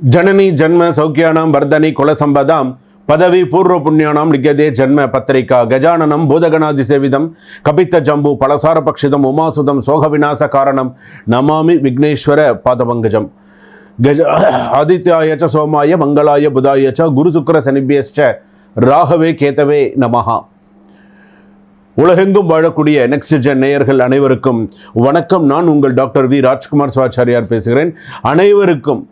ஜனனி ஜென்ம சௌக்கியானாம் வர்தனி குலசம்பதாம் பதவி பூர்வ புண்ணியானாம் லிகதே ஜன்ம பத்திரிகா கஜானனம் பூதகணாதி சேவிதம் கபித்த ஜம்பு பலசார பக்ஷிதம் உமாசுதம் சோக விநாச காரணம் நமாமி விக்னேஸ்வர பாதபங்கஜம். கஜ ஆதித்யாய ச சோமாய மங்களாய புதாய ச குரு சுக்கர சனிபியஸ்ச ராகவே கேதவே நமஹா. உலகெங்கும் வாழக்கூடிய நெக்ஸ்ட் ஜென் நேயர்கள் அனைவருக்கும் வணக்கம். நான் உங்கள் டாக்டர் வி. ராஜ்குமார் சுவாச்சாரியார் பேசுகிறேன். அனைவருக்கும்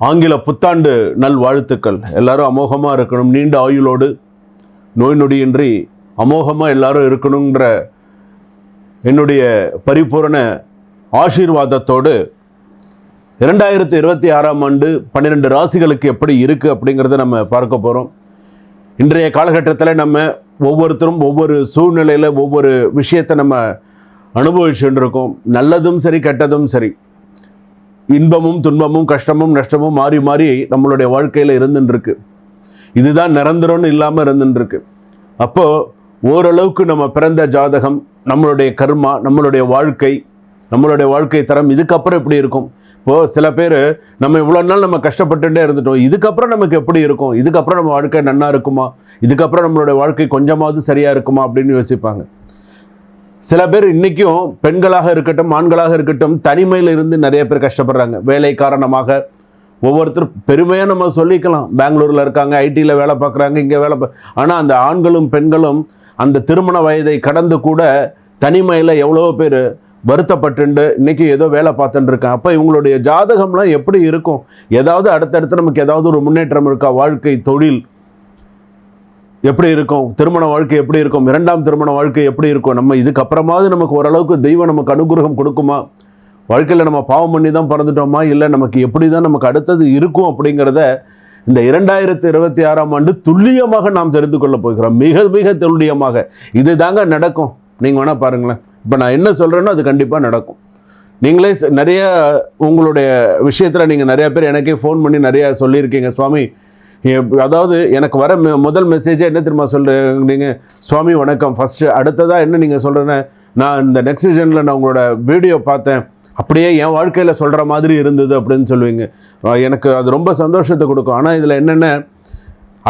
ஆங்கில புத்தாண்டு நல் வாழ்த்துக்கள் எல்லாரும் அமோகமாக இருக்கணும் நீண்ட ஆயுளோடு. நோய் நொடியின்றி அமோகமாக எல்லாரும் இருக்கணுங்கிற என்னுடைய பரிபூரண ஆசீர்வாதத்தோடு இரண்டாயிரத்தி இருபத்தி ஆறாம் ஆண்டு பன்னிரெண்டு ராசிகளுக்கு எப்படி இருக்குது அப்படிங்கிறத நம்ம பார்க்க போகிறோம் இன்றைய காலகட்டத்தில் நம்ம ஒவ்வொருத்தரும் ஒவ்வொரு சூழ்நிலையில் ஒவ்வொரு விஷயத்தை நம்ம அனுபவிச்சுட்டு இருக்கோம். நல்லதும் சரி கெட்டதும் சரி. இன்பமும் துன்பமும் கஷ்டமும் நஷ்டமும் மாறி மாறி நம்மளுடைய வாழ்க்கையில் இருந்துட்டு இதுதான் நிரந்தரம்னு இல்லாமல் இருந்துட்டு அப்போது ஓரளவுக்கு நம்ம பிறந்த ஜாதகம் நம்மளுடைய கர்மா நம்மளுடைய வாழ்க்கை நம்மளுடைய வாழ்க்கை தரம் இதுக்கப்புறம் எப்படி இருக்கும்? இப்போது சில பேர் நம்ம இவ்வளோ நாள் நம்ம கஷ்டப்பட்டுட்டே இருந்துட்டோம். இதுக்கப்புறம் நமக்கு எப்படி இருக்கும்? இதுக்கப்புறம் நம்ம வாழ்க்கை நன்னா இருக்குமா? இதுக்கப்புறம் நம்மளுடைய வாழ்க்கை கொஞ்சமாவது சரியாக இருக்குமா? அப்படின்னு யோசிப்பாங்க. சில பேர் இன்றைக்கும் பெண்களாக இருக்கட்டும் ஆண்களாக இருக்கட்டும் தனிமையில் இருந்து நிறைய பேர் கஷ்டப்படுறாங்க. வேலை காரணமாக ஒவ்வொருத்தரும் பெருமையாக நம்ம சொல்லிக்கலாம். பெங்களூரில் இருக்காங்க ஐடியில் வேலை பார்க்குறாங்க இங்கே வேலை பா ஆனால் அந்த ஆண்களும் பெண்களும் அந்த திருமண வயதை கடந்து கூட தனிமையில் எவ்வளோ பேர் வருத்தப்பட்டுண்டு இன்றைக்கி ஏதோ வேலை பார்த்துட்டு இருக்கேன் அப்போ இவங்களுடைய ஜாதகம்லாம் எப்படி இருக்கும்? ஏதாவது அடுத்தடுத்து நமக்கு ஏதாவது ஒரு முன்னேற்றம் இருக்கா? வாழ்க்கை தொழில் எப்படி இருக்கும்? திருமண வாழ்க்கை எப்படி இருக்கும்? இரண்டாம் திருமண வாழ்க்கை எப்படி இருக்கும்? நம்ம இதுக்கப்புறமாவது நமக்கு ஓரளவுக்கு தெய்வம் நமக்கு அனுகிரகம் கொடுக்குமா? வாழ்க்கையில் நம்ம பாவம் பண்ணி தான் பிறந்துட்டோமா? இல்லை நமக்கு எப்படி தான் நமக்கு அடுத்தது இருக்கும் அப்படிங்கிறத இந்த இரண்டாயிரத்தி இருபத்தி ஆறாம் ஆண்டு துல்லியமாக நாம் தெரிந்து கொள்ள போகிறோம். மிக மிக துல்லியமாக. இது தாங்க நடக்கும். நீங்கள் வேணால் பாருங்களேன். இப்போ நான் என்ன சொல்கிறேனோ அது கண்டிப்பாக நடக்கும். நீங்களே நிறைய உங்களுடைய விஷயத்தில் நீங்கள் நிறையா பேர் எனக்கே ஃபோன் பண்ணி நிறையா சொல்லியிருக்கீங்க. சுவாமி அதாவது எனக்கு வர முதல் மெசேஜாக என்ன தெரியுமா சொல்கிறீங்க நீங்கள் சுவாமி வணக்கம். ஃபஸ்ட்டு அடுத்ததாக என்ன நீங்கள் சொல்கிறேன்னு நான் இந்த நெக்ஸ்ட் சீசனில் நான் உங்களோட வீடியோ பார்த்தேன். அப்படியே என் வாழ்க்கையில் சொல்கிற மாதிரி இருந்தது அப்படின்னு சொல்லுவீங்க. எனக்கு அது ரொம்ப சந்தோஷத்தை கொடுக்கும். ஆனால் இதில் என்னென்ன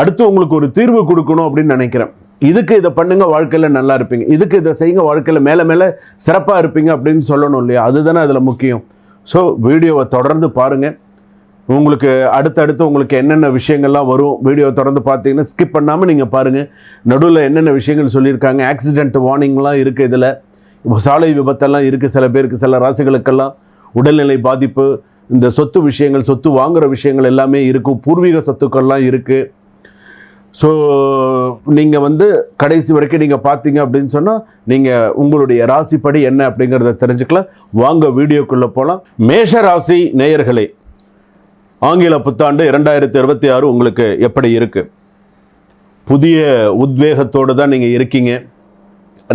அடுத்து உங்களுக்கு ஒரு தீர்வு கொடுக்கணும் அப்படின்னு நினைக்கிறேன். இதுக்கு இதை பண்ணுங்கள் வாழ்க்கையில் நல்லா இருப்பீங்க. இதுக்கு இதை செய்யுங்க வாழ்க்கையில் மேலே மேலே சிறப்பாக இருப்பீங்க அப்படின்னு சொல்லணும் இல்லையா? அதுதானே அதில் முக்கியம். ஸோ வீடியோவை தொடர்ந்து பாருங்கள் உங்களுக்கு அடுத்தடுத்து உங்களுக்கு என்னென்ன விஷயங்கள்லாம் வரும் வீடியோ திறந்து பார்த்தீங்கன்னா ஸ்கிப் பண்ணாமல் நீங்கள் பாருங்கள் நடுவில் என்னென்ன விஷயங்கள் சொல்லியிருக்காங்க ஆக்சிடென்ட் வார்னிங்லாம் இருக்குது இதில். சாலை விபத்தெல்லாம் இருக்குது சில பேருக்கு சில ராசிகளுக்கெல்லாம். உடல்நிலை பாதிப்பு இந்த சொத்து விஷயங்கள் சொத்து வாங்குகிற விஷயங்கள் எல்லாமே இருக்கும் பூர்வீக சொத்துக்கள்லாம் இருக்குது ஸோ நீங்கள் வந்து கடைசி வரைக்கும் நீங்கள் பார்த்தீங்க அப்படின்னு சொன்னால் நீங்கள் உங்களுடைய ராசிப்படி என்ன அப்படிங்கிறத தெரிஞ்சுக்கலாம். வாங்க வீடியோக்குள்ளே போகலாம் மேஷ ராசி நேயர்களே ஆங்கில புத்தாண்டு இரண்டாயிரத்தி இருபத்தி ஆறு உங்களுக்கு எப்படி இருக்குது புதிய உத்வேகத்தோடு தான் நீங்கள் இருக்கீங்க.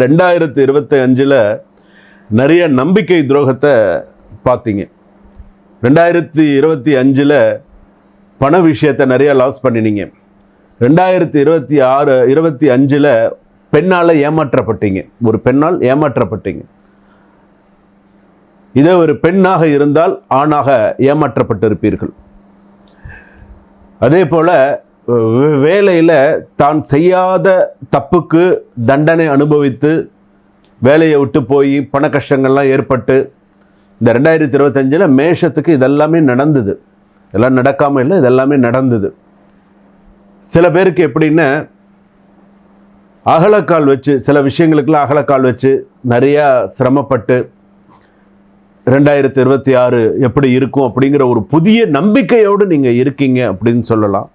ரெண்டாயிரத்தி இருபத்தி அஞ்சில் நிறைய நம்பிக்கை துரோகத்தை பார்த்தீங்க. ரெண்டாயிரத்தி இருபத்தி அஞ்சில் பண விஷயத்தை நிறைய லாஸ் பண்ணினீங்க. ரெண்டாயிரத்தி இருபத்தி ஆறு இருபத்தி அஞ்சில் பெண்ணால் ஏமாற்றப்பட்டீங்க. ஒரு பெண்ணால் ஏமாற்றப்பட்டீங்க. இதே ஒரு பெண்ணாக இருந்தால் ஆணாக ஏமாற்றப்பட்டிருப்பீர்கள். அதே போல் வேலையில் தான் செய்யாத தப்புக்கு தண்டனை அனுபவித்து வேலையை விட்டு போய் பண கஷ்டங்கள்லாம் ஏற்பட்டு இந்த ரெண்டாயிரத்தி இருபத்தஞ்சில் மேஷத்துக்கு இதெல்லாமே நடந்தது. இதெல்லாம் நடக்காமல் இல்லை இதெல்லாமே நடந்தது. சில பேருக்கு எப்படின்னா அகலக்கால் வச்சு சில விஷயங்களுக்கெல்லாம் அகலக்கால் வச்சு நிறையா சிரமப்பட்டு ரெண்டாயிரத்தி இருபத்தி ஆறு எப்படி இருக்கும் அப்படிங்கிற ஒரு புதிய நம்பிக்கையோடு நீங்கள் இருக்கீங்க அப்படின்னு சொல்லலாம்.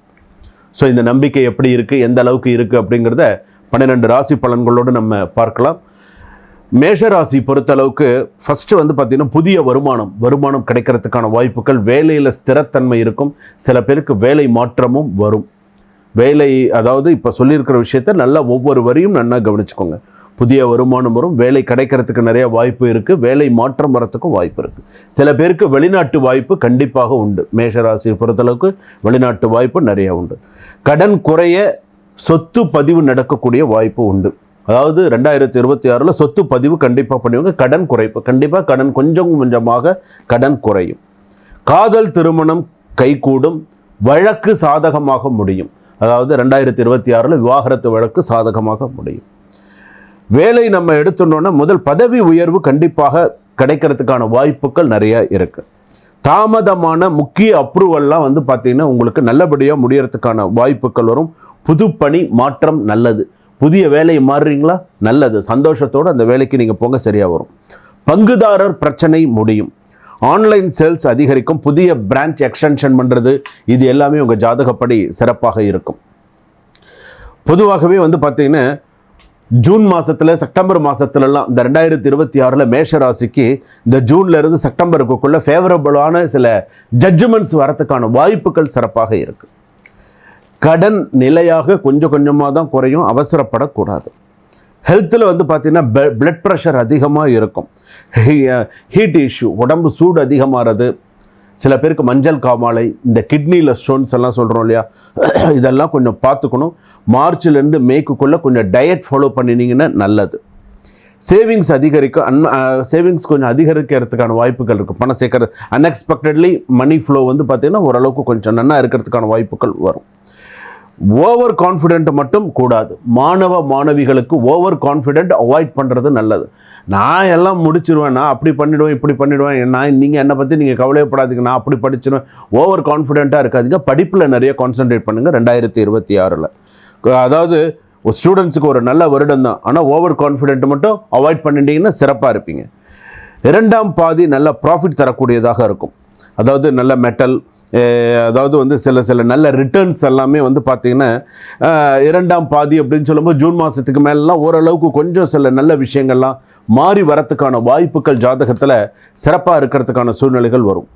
ஸோ இந்த நம்பிக்கை எப்படி இருக்குது எந்த அளவுக்கு இருக்குது அப்படிங்கிறத பன்னிரெண்டு ராசி பலன்களோடு நம்ம பார்க்கலாம். மேஷ ராசி பொறுத்தளவுக்கு ஃபஸ்ட்டு வந்து பார்த்திங்கன்னா புதிய வருமானம் வருமானம் கிடைக்கிறதுக்கான வாய்ப்புகள் வேலையில் ஸ்திரத்தன்மை இருக்கும் சில பேருக்கு வேலை மாற்றமும் வரும். வேலை அதாவது இப்போ சொல்லியிருக்கிற விஷயத்த நல்லா ஒவ்வொரு வரியும் நல்லா கவனிச்சுக்கோங்க. புதிய வருமானம் வரும் வேலை கிடைக்கிறதுக்கு நிறைய வாய்ப்பு இருக்குது வேலை மாற்றம் வரத்துக்கும் வாய்ப்பு இருக்குது சில பேருக்கு வெளிநாட்டு வாய்ப்பு கண்டிப்பாக உண்டு. மேஷராசியை பொறுத்தளவுக்கு வெளிநாட்டு வாய்ப்பு நிறைய உண்டு. கடன் குறைய சொத்து பதிவு நடக்கக்கூடிய வாய்ப்பு உண்டு. அதாவது ரெண்டாயிரத்தி இருபத்தி ஆறில் சொத்து பதிவு கண்டிப்பாக பண்ணுவாங்க கடன் குறைப்பு. கண்டிப்பாக கடன் கொஞ்சம் கொஞ்சமாக கடன் குறையும். காதல் திருமணம் கைகூடும் வழக்கு சாதகமாக முடியும். அதாவது ரெண்டாயிரத்தி இருபத்தி ஆறில் விவாகரத்து வழக்கு சாதகமாக முடியும். வேலை நம்ம எடுத்துட்டோன்னா முதல் பதவி உயர்வு கண்டிப்பாக கிடைக்கிறதுக்கான வாய்ப்புகள் நிறையா இருக்குது தாமதமான முக்கிய அப்ரூவல்லாம் வந்து பார்த்தீங்கன்னா உங்களுக்கு நல்லபடியாக முடியறதுக்கான வாய்ப்புகள் வரும். புது பணி மாற்றம் நல்லது. புதிய வேலையை மாறுறீங்களா? நல்லது. சந்தோஷத்தோடு அந்த வேலைக்கு நீங்கள் போங்க சரியாக வரும். பங்குதாரர் பிரச்சனை முடியும். ஆன்லைன் சேல்ஸ் அதிகரிக்கும். புதிய பிரான்ச் எக்ஸ்டென்ஷன் பண்ணுறது இது எல்லாமே உங்கள் ஜாதகப்படி சிறப்பாக இருக்கும். பொதுவாகவே வந்து பார்த்திங்கன்னா ஜூன் மாதத்தில் செப்டம்பர் மாதத்துலலாம் இந்த ரெண்டாயிரத்தி இருபத்தி ஆறில் மேஷ ராசிக்கு இந்த ஜூன்ல இருந்து செப்டம்பருக்குள்ளே ஃபேவரபுளான சில ஜட்ஜ்மெண்ட்ஸ் வரத்துக்கான வாய்ப்புகள் சிறப்பாக இருக்குது கடன் நிலையாக கொஞ்சம் கொஞ்சமாக தான் குறையும் அவசரப்படக்கூடாது. ஹெல்த்தில் வந்து பார்த்திங்கன்னா பிளட் ப்ரெஷர் அதிகமாக இருக்கும். ஹீட் இஷ்யூ uh, உடம்பு சூடு அதிகமாகிறது சில பேருக்கு மஞ்சள் காமாலை இந்த கிட்னியில் ஸ்டோன்ஸ் எல்லாம் சொல்கிறோம் இல்லையா? இதெல்லாம் கொஞ்சம் பார்த்துக்கணும். மார்ச்லேருந்து மேக்குக்குள்ளே கொஞ்சம் டயட் ஃபாலோ பண்ணினீங்கன்னா நல்லது. சேவிங்ஸ் அதிகரிக்கும் அன் சேவிங்ஸ் கொஞ்சம் அதிகரிக்கிறதுக்கான வாய்ப்புகள் இருக்குது பணம் சேர்க்கறது அன்எக்ஸ்பெக்டட்லி மணி ஃப்ளோ வந்து பார்த்திங்கன்னா ஓரளவுக்கு கொஞ்சம் நன்னாக இருக்கிறதுக்கான வாய்ப்புகள் வரும். ஓவர் கான்ஃபிடென்ட் மட்டும் கூடாது. மாணவ மாணவிகளுக்கு ஓவர் கான்ஃபிடென்ட் அவாய்ட் பண்ணுறது நல்லது. நான் எல்லாம் முடிச்சிருவேன் நான் அப்படி பண்ணிவிடுவேன் இப்படி பண்ணிவிடுவேன் நான் நீங்கள் என்னை பற்றி நீங்கள் கவலையப்படாதீங்க நான் அப்படி படிச்சிருவேன். ஓவர் கான்ஃபிடென்ட்டாக இருக்காதீங்க. படிப்பில் நிறைய கான்சென்ட்ரேட் பண்ணுங்கள் ரெண்டாயிரத்தி இருபத்தி ஆறில். அதாவது ஸ்டூடெண்ட்ஸுக்கு ஒரு நல்ல வருடம் தான். ஆனால் ஓவர் கான்ஃபிடென்ட் மட்டும் அவாய்ட் பண்ணிட்டீங்கன்னா சிறப்பாக இருப்பீங்க. இரண்டாம் பாதி நல்ல ப்ராஃபிட் தரக்கூடியதாக இருக்கும். அதாவது நல்ல மெட்டல் அதாவது வந்து சில சில நல்ல ரிட்டர்ன்ஸ் எல்லாமே வந்து பார்த்திங்கன்னா இரண்டாம் பாதி அப்படின்னு சொல்லும்போது ஜூன் மாதத்துக்கு மேலெலாம் ஓரளவுக்கு கொஞ்சம் சில நல்ல விஷயங்கள்லாம் மாறி வரத்துக்கான வாய்ப்புகள் ஜாதகத்தில் சிறப்பாக இருக்கிறதுக்கான சூழ்நிலைகள் வரும்.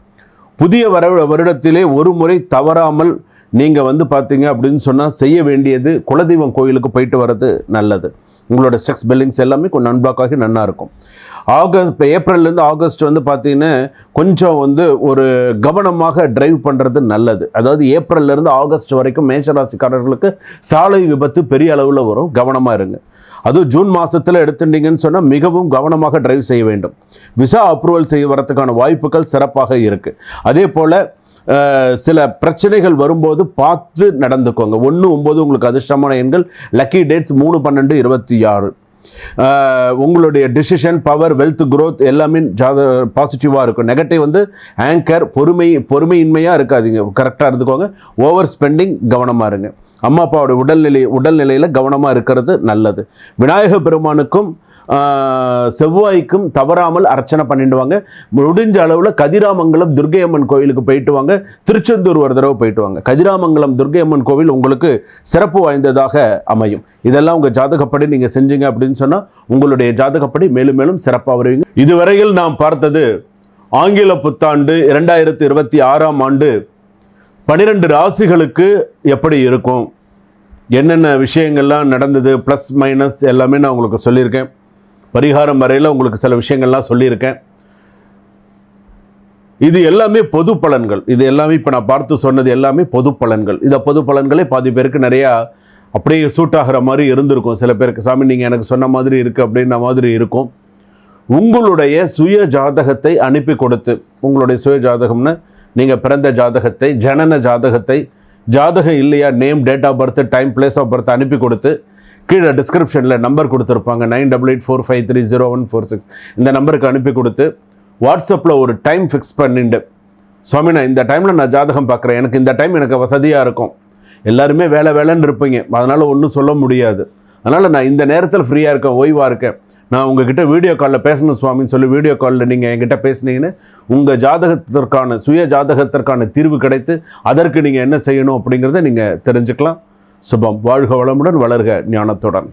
புதிய வர வருடத்திலே ஒரு முறை தவறாமல் நீங்கள் வந்து பார்த்தீங்க அப்படின்னு சொன்னால் செய்ய வேண்டியது குலதெய்வம் கோயிலுக்கு போயிட்டு வர்றது நல்லது. உங்களோட செக்ஸ் பில்லிங்ஸ் எல்லாமே கொஞ்சம் அன்பிளாக் ஆகி நல்லா இருக்கும். ஆகஸ்ட் இப்போ ஏப்ரல்லேருந்து ஆகஸ்ட் வந்து பார்த்தீங்கன்னா கொஞ்சம் வந்து ஒரு கவனமாக டிரைவ் பண்ணுறது நல்லது. அதாவது ஏப்ரல்லேருந்து ஆகஸ்ட் வரைக்கும் மேஷராசிக்காரர்களுக்கு சாலை விபத்து பெரிய அளவில் வரும். கவனமாக இருங்க. அதுவும் ஜூன் மாதத்தில் எடுத்துட்டீங்கன்னு சொன்னால் மிகவும் கவனமாக டிரைவ் செய்ய வேண்டும். விசா அப்ரூவல் செய்ய வரத்துக்கான வாய்ப்புகள் சிறப்பாக இருக்குது அதே போல் சில பிரச்சனைகள் வரும்போது பார்த்து நடந்துக்கோங்க. ஒன்று ஒம்பது உங்களுக்கு அதிர்ஷ்டமான எண்கள் லக்கி டேட்ஸ் மூணு பன்னெண்டு இருபத்தி ஆறு. உங்களுடைய டிசிஷன் பவர் வெல்த் க்ரோத் எல்லாமே ஜாத பாசிட்டிவாக இருக்கும். நெகட்டிவ் வந்து ஆங்கர் பொறுமை பொறுமையின்மையாக இருக்காதீங்க. கரெக்டாக இருந்துக்கோங்க. ஓவர் ஸ்பெண்டிங் கவனமாக இருங்க. அம்மா அப்பாவோட உடல்நிலை உடல்நிலையில் கவனமாக இருக்கிறது நல்லது. விநாயக பெருமானுக்கும் செவ்வாய்க்கும் தவறாமல் அர்ச்சனை பண்ணிடுவாங்க. முடிஞ்ச அளவில் கதிராமங்கலம் துர்க்கை அம்மன் கோயிலுக்கு போயிட்டு வாங்க. திருச்செந்தூர் ஒரு தடவை போயிட்டு வாங்க. கதிராமங்கலம் துர்க்கை அம்மன் கோவில் உங்களுக்கு சிறப்பு வாய்ந்ததாக அமையும். இதெல்லாம் உங்கள் ஜாதகப்படி நீங்கள் செஞ்சீங்க அப்படின்னு சொன்னால் உங்களுடைய ஜாதகப்படி மேலும் மேலும் சிறப்பாக வருவீங்க. இதுவரையில் நாம் பார்த்தது ஆங்கில புத்தாண்டு இரண்டாயிரத்தி இருபத்தி ஆறாம் ஆண்டு பன்னிரெண்டு ராசிகளுக்கு எப்படி இருக்கும்? என்னென்ன விஷயங்கள்லாம் நடந்தது? ப்ளஸ் மைனஸ் எல்லாமே நான் உங்களுக்கு சொல்லியிருக்கேன். பரிகாரம் வரையில் உங்களுக்கு சில விஷயங்கள்லாம் சொல்லியிருக்கேன். இது எல்லாமே பொது பலன்கள். இது எல்லாமே இப்போ நான் பார்த்து சொன்னது எல்லாமே பொது பலன்கள். இந்த பொது பலன்களே பாதி பேருக்கு நிறையா அப்படியே சூட் ஆகிற மாதிரி இருந்திருக்கும். சில பேருக்கு சாமி நீங்கள் எனக்கு சொன்ன மாதிரி இருக்குது அப்படின்ன மாதிரி இருக்கும். உங்களுடைய சுய ஜாதகத்தை அனுப்பி கொடுத்து உங்களுடைய சுய ஜாதகம்னு நீங்கள் பிறந்த ஜாதகத்தை ஜனன ஜாதகத்தை ஜாதகம் இல்லையா name date of birth time place of birth அனுப்பி கொடுத்து கீழே டிஸ்கிரிப்ஷனில் நம்பர் கொடுத்துருப்பாங்க. Nine double eight four five three zero one four six. இந்த நம்பருக்கு அனுப்பி கொடுத்து வாட்ஸ்அப்பில் ஒரு டைம் ஃபிக்ஸ் பண்ணிட்டு சுவாமி நான் இந்த டைமில் நான் ஜாதகம் பார்க்குறேன். எனக்கு இந்த டைம் எனக்கு வசதியாக இருக்கும். எல்லாருமே வேலை வேலைன்னு இருப்பீங்க. அதனால் ஒன்றும் சொல்ல முடியாது. அதனால் நான் இந்த நேரத்தில் ஃப்ரீயாக இருக்கேன் ஓய்வாக இருக்கேன். நான் உங்ககிட்ட வீடியோ காலில் பேசணும் சுவாமின்னு சொல்லி வீடியோ காலில் நீங்கள் என்கிட்ட பேசுனீங்கன்னு உங்கள் ஜாதகத்திற்கான சுய ஜாதகத்திற்கான தீர்வு கிடைத்து அதற்கு நீங்கள் என்ன செய்யணும் அப்படிங்கிறத நீங்கள் தெரிஞ்சுக்கலாம். சுபம். வாழ்க வளமுடன் வளர்க ஞானத்துடன்.